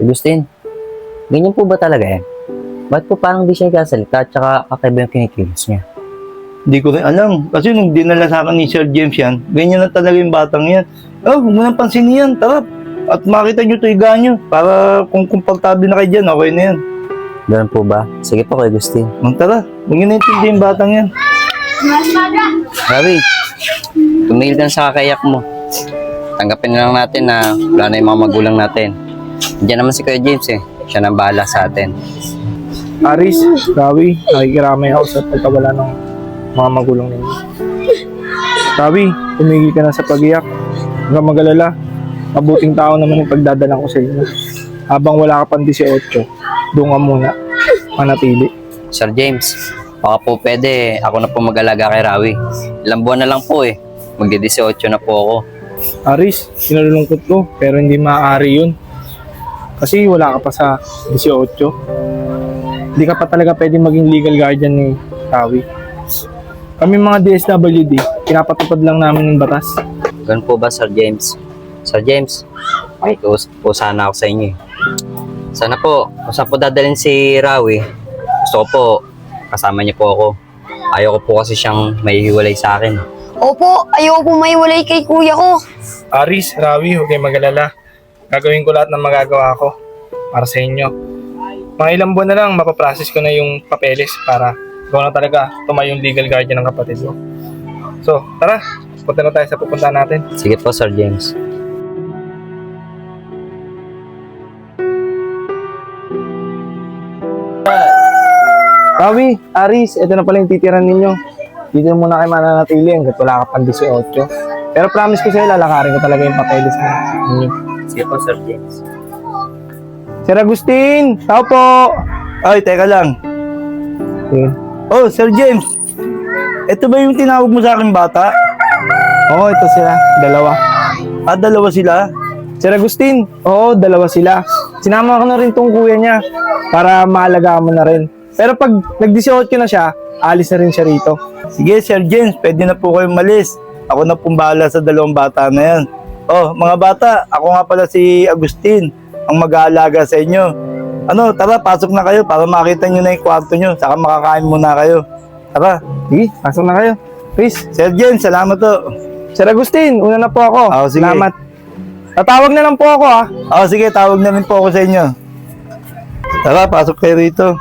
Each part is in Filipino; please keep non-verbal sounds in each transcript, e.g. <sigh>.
Agustin, ganyan po ba talaga yan? Ba't po parang di siya nagkasalita at saka kakaiba yung kinikilos niya? Hindi ko rin alam. Kasi nung dinala sa akin ni Sir James yan, ganyan na talaga yung batang yan. Oh, huwag mo nang pansinin yan. Tara. At makita nyo ito higa nyo. Para kung komportable na kayo dyan, okay na yan. Ganun po ba? Sige po kay Agustin. Mang tara. Huwag nyo naintindi yung batang yan. Ravi, tumigil ka na sa kakayak mo. Tanggapin na lang natin na wala na yung mga magulang natin. Diyan naman si Kuya James eh. Siya nang bahala sa atin. Aris, Rawi, nakikiramay ako sa pagkawala ng mga magulang ninyo. Rawi, tumigil ka na sa pag-iyak. Huwag kang mag-alala. Mabuting tao naman yung pagdadalang ko sa inyo. Habang wala ka pang 18, doon ka muna. Manatili. Sir James, baka po pwede ako na po mag-alaga kay Rawi. Ilang buwan na lang po eh. Magdi-18 na po ako. Aris, sinalulungkot ko, pero hindi maaari yun. Kasi wala ka pa sa 18. Hindi ka pa talaga pwede maging legal guardian ni Rawi. Kami mga DSWD, pinapatupad lang namin yung batas. Ganun po ba, Sir James? Sir James, ay, po sana ako sa inyo eh. Sana po, kung saan po dadalhin si Rawi, gusto ko po, kasama niya po ako. Ayaw ko po kasi siyang mahihiwalay sa akin. Opo, ayoko po maiwalay kay kuya ko. Aris, Rawi, huwag kayong mag-alala. Gagawin ko lahat ng magagawa ko para sa inyo. Mga ilang buwan na lang, mapaprocess ko na yung papeles para ikaw na talaga tumayo yung legal guardian ng kapatid mo. So, tara, punta na tayo sa pupunta natin. Sige po, Sir James. Rawi, Aris, ito na pala yung titiran ninyo. Dito muna kayo mananatili hanggat wala ka pang 18. Pero promise ko sa'yo, lalakarin ko talaga yung papeles mo. ninyo. Sige po, Sir James. Sir Agustin, tao po! Ay, teka lang. Okay. Oh, Sir James. Ito ba yung tinawag mo sa akin bata? Oo, ito sila, dalawa. Ah, dalawa sila? Sir Agustin, oo, dalawa sila. Sinama ko na rin tong kuya niya para maalagaan mo na rin. Pero pag nag-18 na siya, alis na rin siya rito. Sige, Sir James, pwede na po kayong malis. Ako na pong bahala sa dalawang bata na yan. Oh, mga bata, ako nga pala si Agustin, ang mag-aalaga sa inyo. Ano, tara, pasok na kayo para makita nyo na yung kwarto nyo, saka makakain muna kayo. Tara. Sige, pasok na kayo. Please, Sir James, salamat to. Sir Agustin, una na po ako. Oo, sige. Salamat. Tatawag na lang po ako ah. Oh, sige, tawag na rin po ako sa inyo. Tara, pasok kayo rito.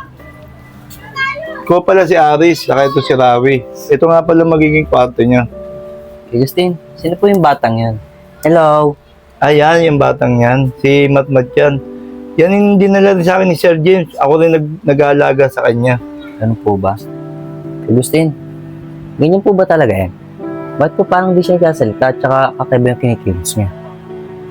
Ko pala si Aris, saka ito si Rawi. Ito nga pala magiging kwarto niya. Agustin, sino po yung batang yan? Hello? Ayan, yung batang yan. Si Matmat yan. Yan yung dinala rin sa akin ni Sir James. Ako rin nag nag-aalaga sa kanya. Ganun po ba? Agustin, ganyan po ba talaga yan? Ba't po parang di siya nagkasalita at saka kakaiba yung kinikilos niya?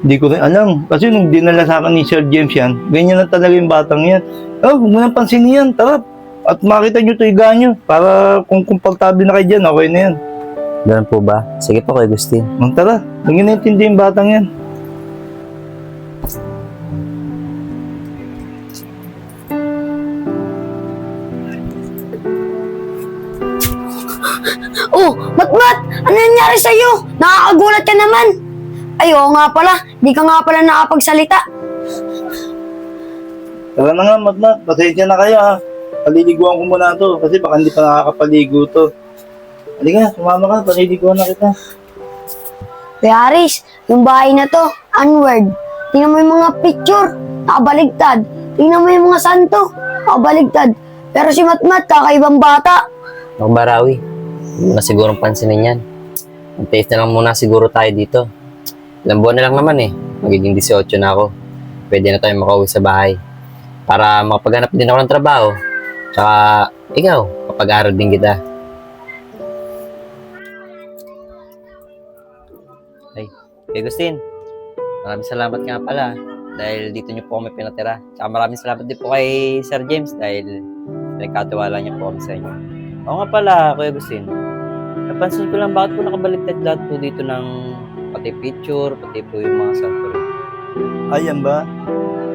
Hindi ko rin alam. Kasi nung dinala sa akin ni Sir James yan, ganyan na talaga yung batang yan. Oh, huwag mo nang pansinin yan. Tara. At makita nyo ito higa nyo. Para kung komportable na kayo dyan, okay na yan. Ganun po ba? Sige po kay Agustin. Mang tara. Huwag nyo naintindi yung batang yan. Oh, Matmat! Ano nangyari sa'yo? Nakakagulat ka naman. Ay, oo nga pala. Di ka nga pala nakapagsalita. Tara na nga, Matmat. Pasensya na kayo ha. Paliliguan ko muna to. Kasi baka hindi pa nakakapaligo to. Halika, sumama ka. Paliliguan na kita. Kuya Aris, yung bahay na to, unward. Tingnan mo yung mga picture, nakabaligtad. Tingnan mo yung mga santo, nakabaligtad. Pero si Matmat, kakaibang bata. Ako ba, Rawi? Hindi mo na sigurong pansinin yan. Mag-taste na lang muna siguro tayo dito. Ilang buwan na lang naman eh. Magiging 18 na ako. Pwede na tayo makauwi sa bahay. Para makapaghanap din ako ng trabaho. Tsaka, ikaw, kapag-aral din kita. Kuya Agustin. Maraming salamat nga pala. Dahil dito niyo po kami pinatira. Tsaka maraming salamat din po kay Sir James dahil nagkatiwala niya po kami sa inyo. Oo nga pala, Kuya Agustin. Napansin ko lang bakit po nakabaligtad lahat po dito ng pati picture, pati po yung mga rin. Ayan ba?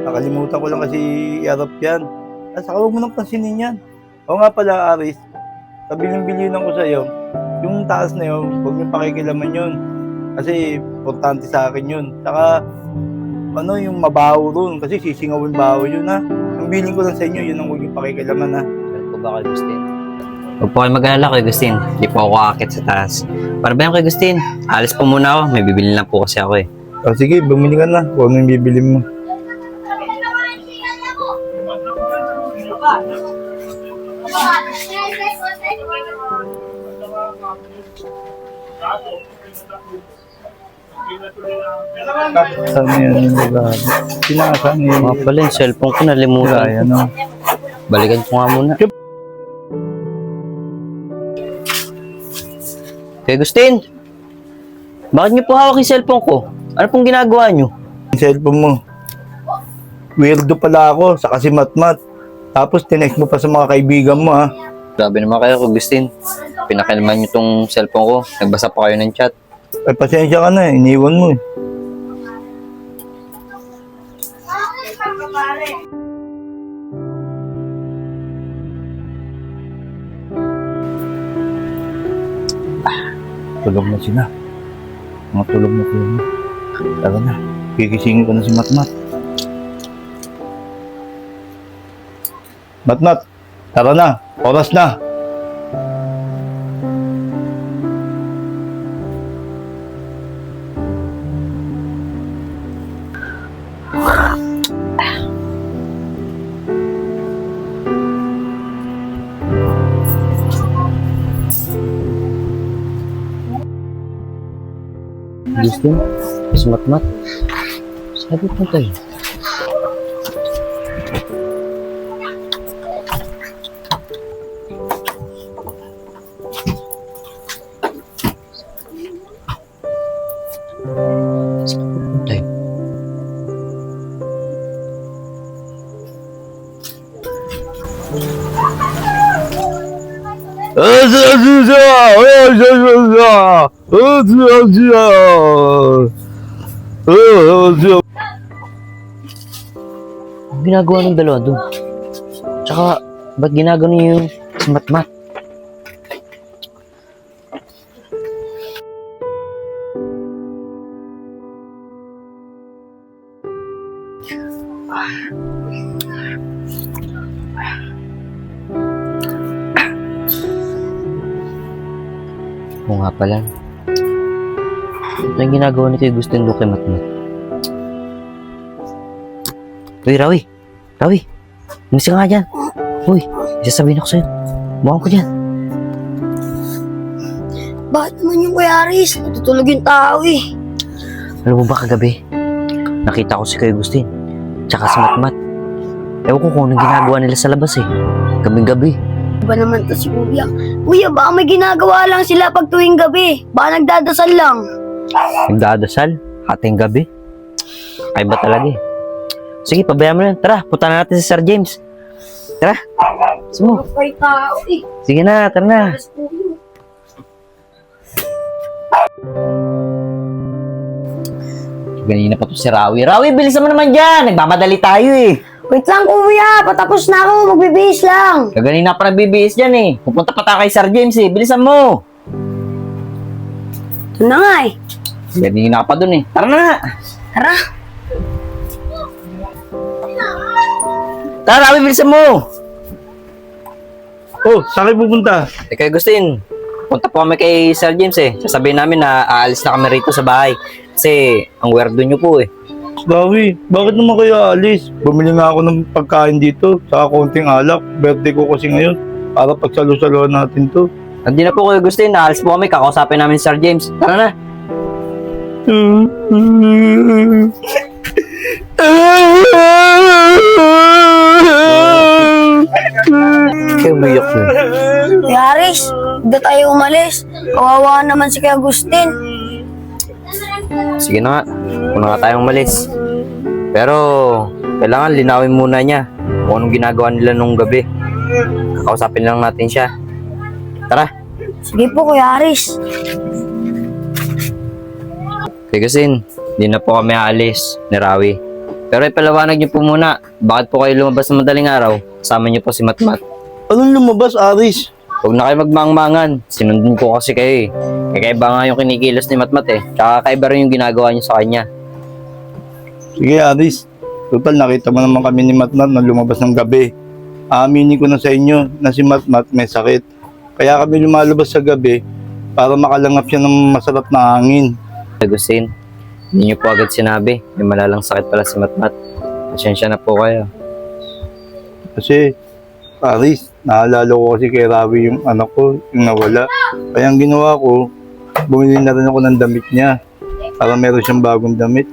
Nakalimutan ko lang kasi i-arap yan. Ah, saka huwag mo nang pansinin yan. O nga pala, Aris, kabiling-bilinan ko sa'yo, yung taas na yun, huwag niyong pakikilaman yun. Kasi, importante sa akin yun. Saka, ano, yung mabaho ron. Kasi sisingawin baho yun ha. Ang bilin ko lang sa inyo, yun ang huwag yung pakikilaman ha. Ano po ba kay Agustin? Huwag po kayo mag-alala kay Agustin. Hindi po ako akit sa taas. Para ba yan kay Agustin? Alis po muna ako. May bibili lang po kasi ako eh. O sige, bumili ka na. Kung ano yung bibili mo. Saan yun? Sinasaan yun? Mga pala yung cellphone ko nalimutan. Ay, ano? Balikan ko nga muna. Kay Agustin! Bakit niyo po hawak yung cellphone ko? Ano pong ginagawa niyo? Yung cellphone mo. Weirdo pala ako, sa kasi matmat. Tapos tinext mo pa sa mga kaibigan mo ha. Grabe naman kayo, Agustin. Pinakilman niyo tong cellphone ko. Nagbasa pa kayo ng chat. Ay, pasensya ka na, iniwan mo eh. Tulog na sila. Mga tulog na sila. Tara na, gigisingin ko na si Matmat. Matmat, tara na, oras na. Agustin? Mas matmat. Sabi ko tayo. Tayo. Ang ginagawa ng dalawa doon? Tsaka, ba't ginagawa niyo yung Matmat? Ginagawa nito yung gusto yung kay Matmat? Uy, Rawi! Rawi! Umis ka nga dyan! Uy, isasabihin ako sa'yo. Bukan ko dyan. Bakit naman yung Kuya Aris? Natutulog yung tao eh. Alam mo ba kagabi? Nakita ko si Kuya Agustin. Tsaka si Matmat. Ewan ko kung anong ginagawa nila sa labas eh. Gabing-gabi. Ba naman to si Kuya? Kuya, baka may ginagawa lang sila pag tuwing gabi. Baka nagdadasal lang. Nagdadasal. Hating gabi. Ay ba talaga eh. Sige, pabayaan mo na. Tara, punta na natin si Sir James. Tara. Sumo. Eh. Sige na, tara na. Ganina pa to si Rawi. Rawi, bilisan mo naman dyan. Nagmamadali tayo eh. Wait lang kuya, patapos na ako, magbibihis lang. Kaganina pa nagbibihis dyan eh. Pupunta pa tayo kay Sir James eh. Bilisan mo. Ito na nga eh. Ganina pa dun eh. Tara na. Tara. Tara, Rawi, bilisan mo. Oh, saan kayo pupunta? Eh, kay Agustin, punta po kami kay Sir James eh. Sasabihin namin na aalis na kami rito sa bahay. Kasi ang weirdo nyo po eh. Dawi, bakit naman kayo alis? Bumili nga ako ng pagkain dito, saka konting alak. Birthday ko kasi ngayon. Para pagsalo-saloan natin to. Hindi na po kay Agustin, aalis po kami. Kakausapin namin si Sir James. Tara na. Kaya umiyak mo. Kuya Aris, hindi tayo umalis. Kawawa naman si Kuya Agustin. Sige na nga. Una nga tayong malis. Pero, kailangan linawin muna niya kung anong ginagawa nila nung gabi. Kakausapin lang natin siya. Tara. Sige po Kuya Aris. Kasi, hindi na po kami aalis ni Rawi. Pero ipalawanag niyo po muna, bakit po kayo lumabas ng madaling araw? Kasama niyo po si Matmat. Anong lumabas, Aris? Huwag na kayo magmangmangan. Sinundin ko kasi kayo eh. Kakaiba nga yung kinikilos ni Matmat eh. Tsaka kakaiba rin yung ginagawa niyo sa kanya. Sige, Aris. Total, nakita mo naman kami ni Matmat na lumabas ng gabi. Aaminin ko na sa inyo na si Matmat may sakit. Kaya kami lumalabas sa gabi para makalangap siya ng masarap na hangin. Agustin, hindi niyo po agad sinabi. May malalang sakit pala si Matmat. Pasensya na po kayo. Kasi, Aris, naalala ko kasi kay Rawi yung anak ko, yung nawala. Kaya ang ginawa ko, bumili na rin ako ng damit niya para meron siyang bagong damit.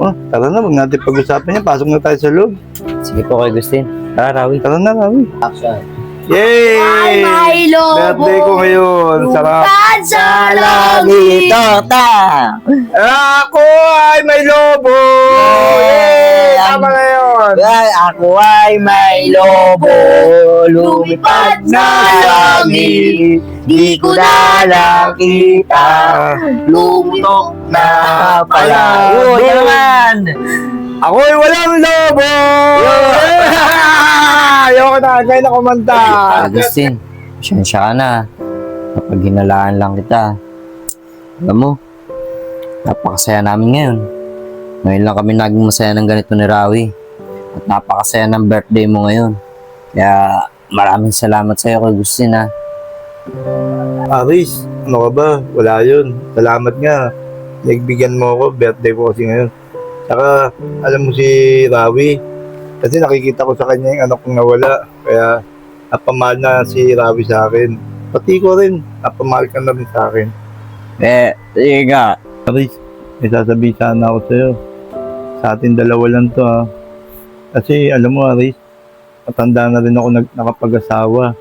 Oh, tara na, wag natin pag-usapan niya. Pasok na tayo sa loob. Sige po kay Agustin. Tara, Rawi. Tara na, Rawi. Action. Yay! Ay, lobo! Birthday ko ngayon. Sarap. Sa langit! Ako ay may lobo! Yay! Tama na yun! Ay, ako ay may lobo. Lumipad sa langit. Di ko na nakita. Lumutok na Pala. Yan naman. Ako ay walang lobo! Ayoko na, kaya na kumanta. Agustin, pasensya ka na. Kapag hinalaan lang kita. Alam mo, napakasaya namin ngayon. Ngayon lang kami naging masaya ng ganito ni Rawi. At napakasaya ng birthday mo ngayon. Kaya maraming salamat sa iyo, Agustin ha. Aris, ano ka ba? Wala yun. Salamat nga. Nagbigyan mo ako, birthday ko kasi ngayon. Saka, alam mo si Rawi, kasi nakikita ko sa kanya yung anak kong nawala. Kaya, napamahal na si Rawi sa akin. Pati ko rin, napamahal ka na rin sa akin. Eh, sige nga. Aris, may sasabihin sana ako sa'yo. Sa atin dalawa lang to ha. Kasi alam mo Aris, matanda na rin ako nag, nakapag-asawa.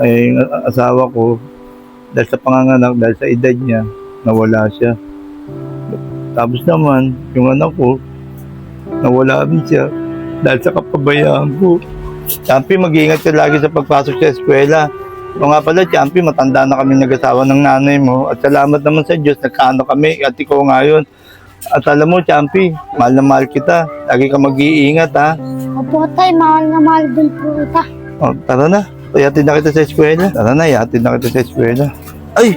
Yung a- asawa ko, dahil sa panganganak, dahil sa edad niya, nawala siya. Tapos naman, yung anak ko, nawala rin siya dahil sa kapabayaan ko. Champi, mag-iingat ka lagi sa pagpasok sa eskwela. O nga pala, Champi, matanda na kami nag-asawa ng nanay mo. At salamat naman sa Diyos, nagkaano kami, at ikaw ngayon. At alam mo, Champi, mahal na mahal kita. Lagi ka mag-iingat, ha? Opo, tay, mahal na mahal din po kita. O, tara na. Ihatid na kita sa eskwela. Tara na, ihatid na kita sa eskwela. Ay,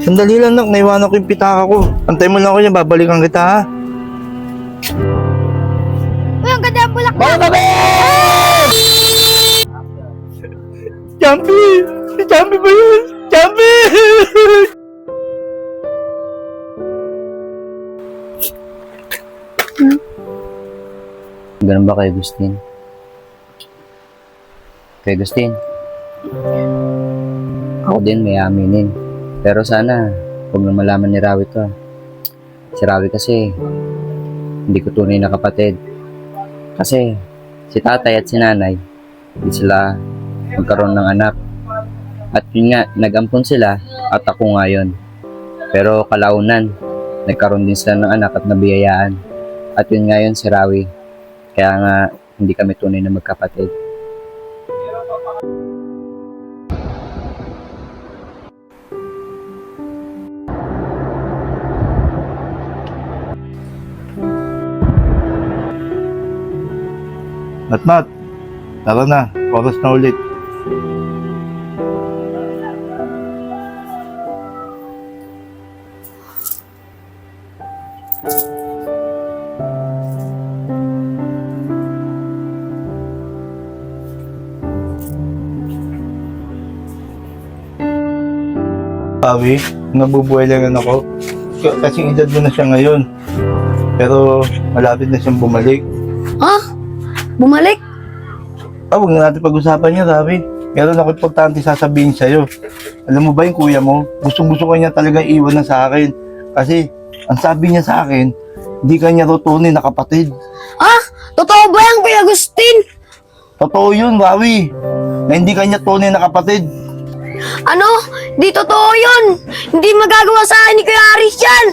sandali lang, nak. Naiwanan ko yung pitaka ko. Antay mo lang ako niya, babalikan kita, ha? Mga kami! Champi! Si Champi ba yun? Champi! Ganun ba kay Agustin? Kay Agustin, ako din may aminin. Pero sana, huwag na malaman ni Rawi to. ah. Si Rawi kasi, hindi ko tunay na kapatid. Kasi, si tatay at si nanay, hindi sila magkaroon ng anak. At yun nga, nagampon sila at ako ngayon. Pero kalaunan, nagkaroon din sila ng anak at nabiyayaan. At yun nga yun si Rawi. Kaya nga, hindi kami tunay na magkapatid. Matmat, tara na. Oras na ulit. Pawi, nabubuhay lang ako. Kasi edad mo na siya ngayon. Pero malapit na siyang bumalik. Ha? Bumalik? Ah, huwag na natin pag-usapan niya, Ravi. Meron ako importante sasabihin sa'yo. Alam mo ba yung kuya mo? Gustong gusto ko niya talaga iwan na sa akin. Kasi, ang sabi niya sa akin, hindi ka niya rotunin na kapatid. Ha? Totoo ba yan, Kuya Agustin? Totoo yun, Ravi. Na hindi ka niya tunay na kapatid. Ano? Di totoo yun! Hindi magagawa sa akin ni Kuya Aris yan!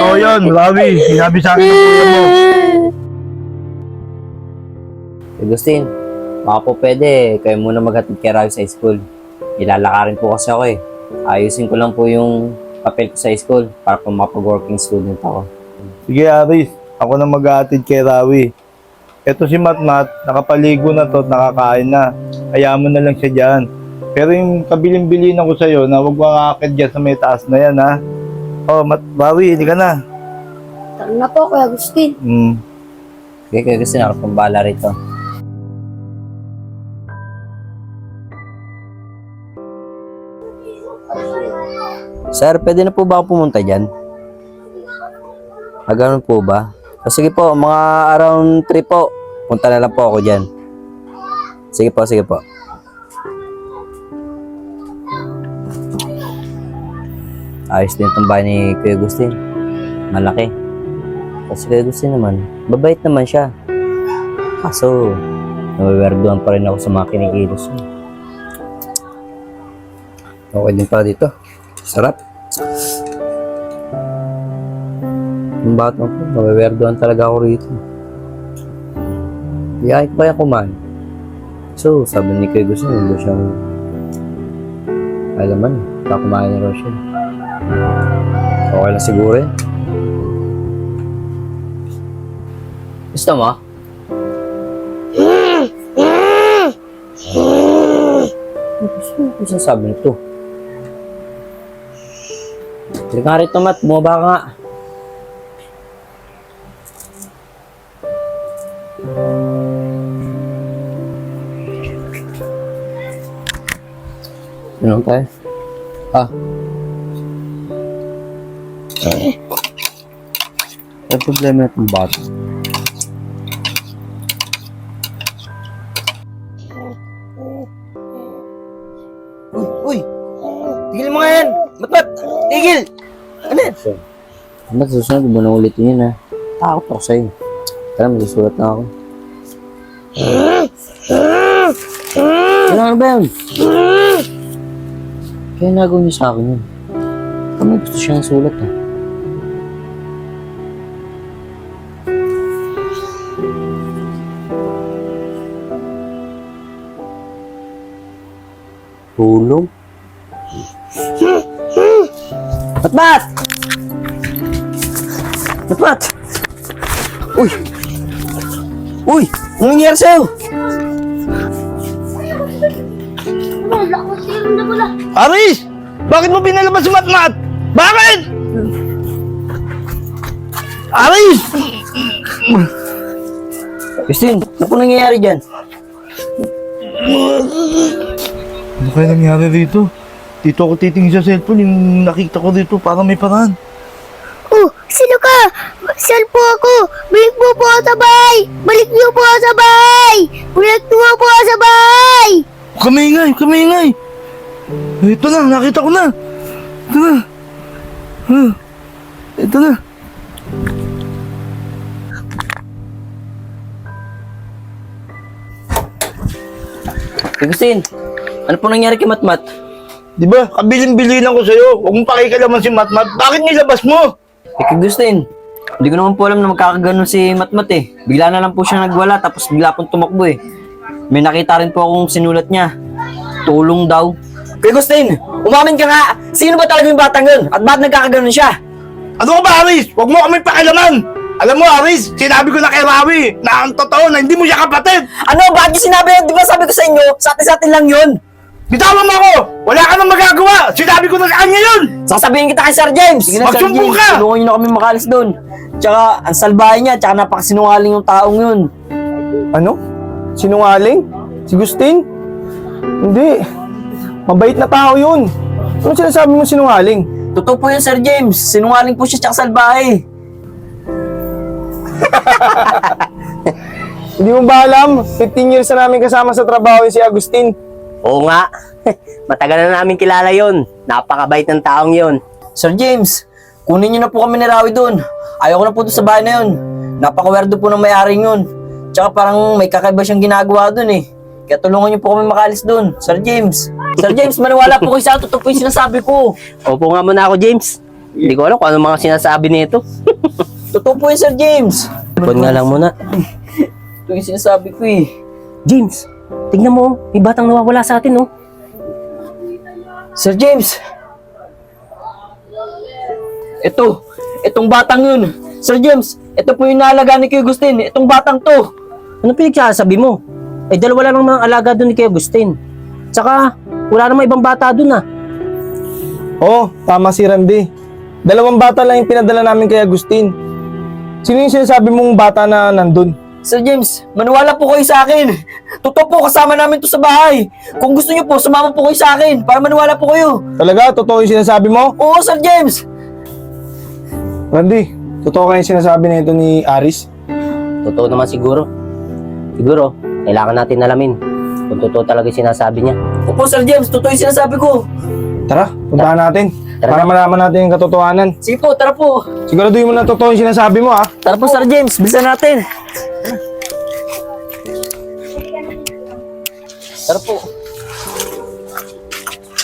Totoo yun, Ravi. Sinabi sa akin ng kuya mo. <laughs> Agustin, baka po pwede, kayo muna maghatid kay Ravi sa school. Ilalakarin po kasi ako eh. Ayusin ko lang po yung papel ko sa school para po makapag-working student ako. Sige, Aris. Ako na mag-aatid kay Ravi. Ito si Matmat, nakapaligo na to at nakakain na. Kaya mo na lang siya dyan. Pero yung kabiling-bilin ako sa'yo na huwag kang akit dyan sa may taas na yan, ha? Oh, Mat Ravi, hindi ka na. Tara na po, Kuya Agustin. Hmm. Okay, Kuya Agustin, ako pong bahala rito. Sir, pwede na po ba ako pumunta dyan? Ah, ganun po ba? O sige po, mga around 3 po. Punta na lang po ako dyan. Sige po, sige po. Ayos din itong bahay ni Kuya Agustin. Malaki. Kasi Kuya Agustin naman, babait naman siya. Kaso, nawawerduhan pa rin ako sa mga kinikilos. Okay din pala dito. Sarap. Ang bata ko, nawawerduhan talaga ako rito. Iyakit pa yan kumain. So, sabi ni Kuya Agustin, hindi siyang alaman. Baka kumain na raw siya. Okay lang siguro eh. Gusto mo? Gusto mo kung sasabi nito? Halika nga rito, Mat. Bumaba ka nga. Ano tayo? Ah. Ano problema itong bata? Ba't susunod mo na ulit yun ha? Takot ako sa'yo. Tara, magsusulat na ako. Kailangan ba yun? Kaya nagawin niyo sa akin yun. Kami gusto siyang sulat ha. Tulong? Matmat! Matmat! Uy! Uy! Anong nangyari sa'yo? Wala ko sa'yo na wala. Aris! Bakit mo pinalabas si Matmat? Bakit? Aris! Christine, ano po nangyayari dyan? Ano kaya nangyari dito? Dito ako titingin sa cellphone, yung nakita ko dito, parang may paraan. Saan po ako? Balik mo po ako sa bahay! Balik niyo po ako sa bahay! Balik niyo po ako sa bahay! Kamingay, kamingay! Ito na, nakita ko na! Ito na! Huh. Ito na! Christine, ano po nangyari kay Matmat? Di ba, kabilin-bilinan ko sa'yo. Huwag mong pakikalaman si Matmat. Bakit nilabas mo? Eh, Christine, hindi ko naman po alam na magkakaganon si Matmat eh. Bigla na lang po siya nagwala tapos bigla pong tumakbo eh. May nakita rin po akong sinulat niya. Tulong daw. Kay Christine, umamin ka nga! Sino ba talaga yung batang yun? At bakit nagkakaganon siya? Ano ka ba, Aris? Huwag mo kami pakialaman! Alam mo, Aris, sinabi ko na kay Rawi na ang totoo na hindi mo siya kapatid! Ano? Bakit niyo sinabi yun? Di ba sabi ko sa inyo, sa atin-sa atin lang yun? Bitawan mo ako! Wala ka nang magagawa! Sinabi ko na sa kanya yun! Sasabihin kita kay Sir James! Sige na, Sir Magsumbong James. ka! Tulungan niyo na kami makalis doon. Tsaka, ang salbahe niya, tsaka napakasinungaling yung taong yun. Ano? Sinungaling? Si Gustin? Hindi. Mabait na tao yun. Ano sinasabi mo sinungaling? Totoo po yun, Sir James. Sinungaling po siya tsaka salbahe. <laughs> Hindi mo ba alam? 15 years na namin kasama sa trabaho yung si Agustin. Oo nga. <laughs> Matagal na namin kilala yon. Napakabait ng taong yon. Sir James, kunin niyo na po kami ni Rawi doon. Ayoko na po doon sa bahay na yun. Napaka-werdo po ng may-aring yun. Tsaka parang may kakaiba siyang ginagawa doon eh. Kaya tulungan niyo po kami makalis doon, Sir James. Sir James, maniwala po kayo sa akin. Totoo po yung sinasabi ko. <laughs> Opo nga muna ako, James. Hindi ko alam kung ano mga sinasabi nito. <laughs> Totoo po yung Sir James. Ipon nga lang muna. Ito yung sinasabi ko eh. James, tingnan mo. May batang nawawala sa atin, oh. Sir James! Ito, itong batang yun. Sir James, ito po yung naalaga ni Kuya Agustin. Itong batang to. Ano pinagsasabi mo? Eh, dalawa lang ang alaga doon ni Kuya Agustin. Tsaka, wala namang ibang bata doon, ah. Oo, tama si Randy. Dalawang bata lang yung pinadala namin kay Agustin. Sino yung sinasabi mong bata na nandun? Sir James, maniwala po kayo sa akin. Totoo po, kasama namin to sa bahay. Kung gusto niyo po, sumama po kayo sa akin para maniwala po kayo. Talaga? Totoo yung sinasabi mo? Oo, Sir James. Randy, totoo kayo yung sinasabi na ito ni Aris? Totoo naman siguro. Siguro, kailangan natin alamin kung totoo talaga yung sinasabi niya. Opo, Sir James, totoo yung sinasabi ko. Tara, puntahan natin. Tara. Para malaman natin yung katotohanan. Sige po, tara po. Siguraduhin mo na totoo yung sinasabi mo, ah. Tara po, Sir James, bilisan natin. Tara po.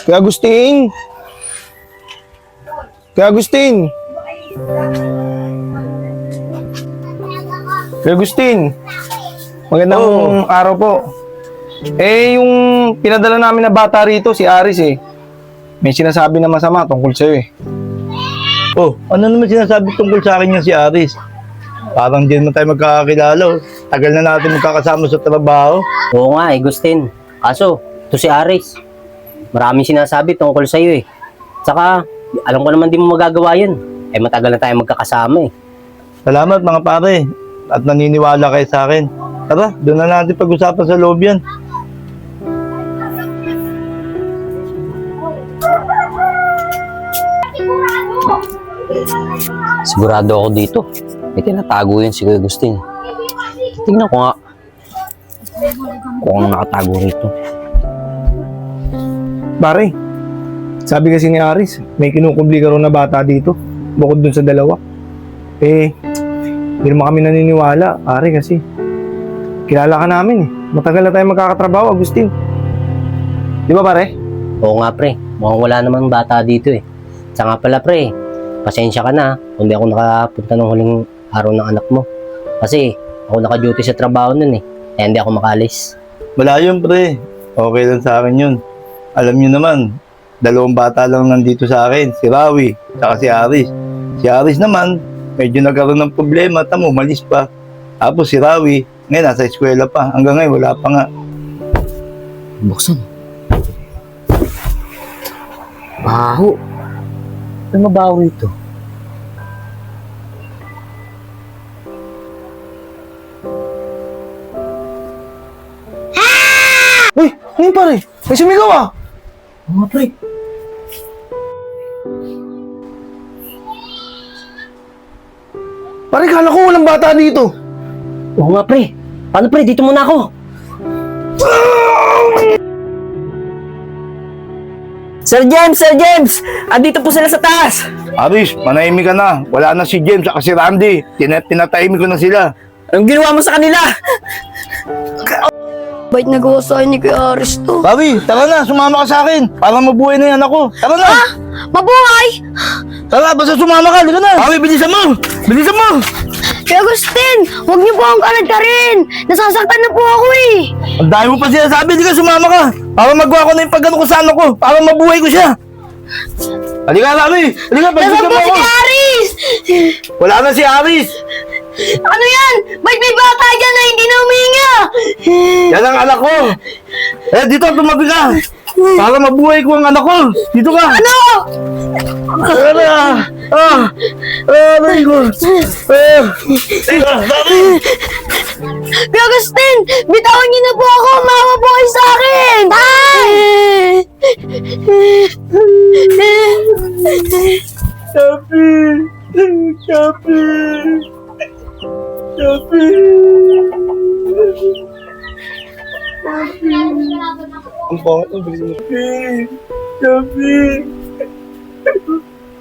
Kuya Agustin! Kuya Agustin! Kuya Agustin! Magandang araw po. Eh, yung pinadala namin na bata rito, si Aris eh. May sinasabi na masama tungkol sa'yo eh. Oh, ano naman sinasabi tungkol sa akin yung si Aris? Parang di naman tayo magkakakilala. oh. Tagal na natin magkakasama sa trabaho. Oo nga eh, Gustin. Kaso, ito si Aris. Maraming sinasabi tungkol sa iyo eh. Tsaka, alam ko naman di mo magagawa yun. Eh matagal na tayo magkakasama eh. Salamat mga pare. At naniniwala kayo sa akin. Tara, doon na natin pag-usapan sa loob yan. Sigurado ako dito. May tinatago yun si Kuya Agustin. Tingnan ko nga. Kung ano nakatago rito. Pare, sabi kasi ni Aris, may kinukubli ka na bata dito. Bukod dun sa dalawa. Eh, hindi naman kami naniniwala, pare kasi. Kilala ka namin eh. Matagal na tayo magkakatrabaho, Agustin. Di ba pare? Oo nga pre, mukhang wala namang bata dito eh. Tsaka nga pala pre, pasensya ka na kung di ako nakapunta ng huling araw ng anak mo. Kasi ako naka-duty sa trabaho nun eh. Kaya hindi ako makalis. Wala yun, pre. Okay lang sa akin yun. Alam nyo naman, dalawang bata lang nandito sa akin. Si Rawi, saka si Aris. Si Aris naman, medyo nagkaroon ng problema. Tamo, malis pa. Tapos si Rawi, ngayon nasa eskwela pa. Hanggang ngayon, wala pa nga. Buksan. Baho. Ano mabaho ito? Uy, ano yun pare? May sumigaw ah! Oo nga pre. Pare, kala ko walang bata dito. Oo nga pre. Paano pre? Dito muna ako. Sir James, Sir James! Andito po sila sa taas! Aris, manahimik ka na. Wala na si James at si Randy. Tina- tinatahimik ko na sila. Anong ginawa mo sa kanila? Bait nagawa sa akin ni Kuya Aris to. Rawi, tara na, sumama ka sa akin. Para mabuhay na yan ako. Tara na! Mabuhay! Tara, basta sumama ka. Lika na. Rawi, bilisan mo! Bilisan mo! Kuya Agustin, huwag niyo po akong kanad ka rin. Nasasaktan na po ako eh. Ang dami mo pa sinasabi, di ka sumama ka. Para magawa ko na yung pagano ko sa ano ko. Para mabuhay ko siya. Halika, Rawi. Halika, Nasaan pagbigyan po mo si ako. Aris? Wala na si Aris. Ano yan? Ba't may bata dyan na hindi na huminga? Yan ang anak ko. Eh, dito, tumabi ka. Para mabuhay ko ang anak ko. Dito ka. Ano? Tara. Ah. Ah, aray ko. Ah. Teka. Kuya Agustin, bitawan niyo na po ako. Mawa po kayo sa akin. Chapi! Chapi! Chapi! Ang pangit ang bilis mo. Chapi!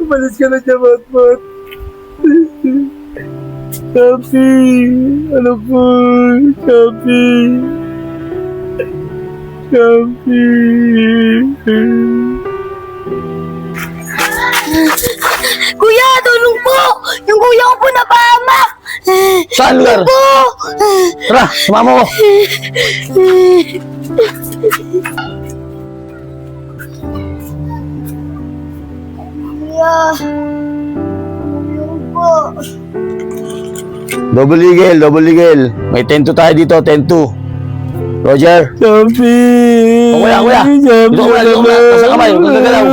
Umalis ka na dyan, Matmat. Chapi! Ano po? Chapi! Chapi! Kuya, tulong po! Yung kuya ko po napahamak! Tara, sumama ko. Kuya, tulong po. Double eagle, double eagle. May 10-2 tayo dito, 10-2. Roger. Kuya, kuya. Dito ka muna, dito ka muna. Taas ang kamay, huwag kang gagalaw.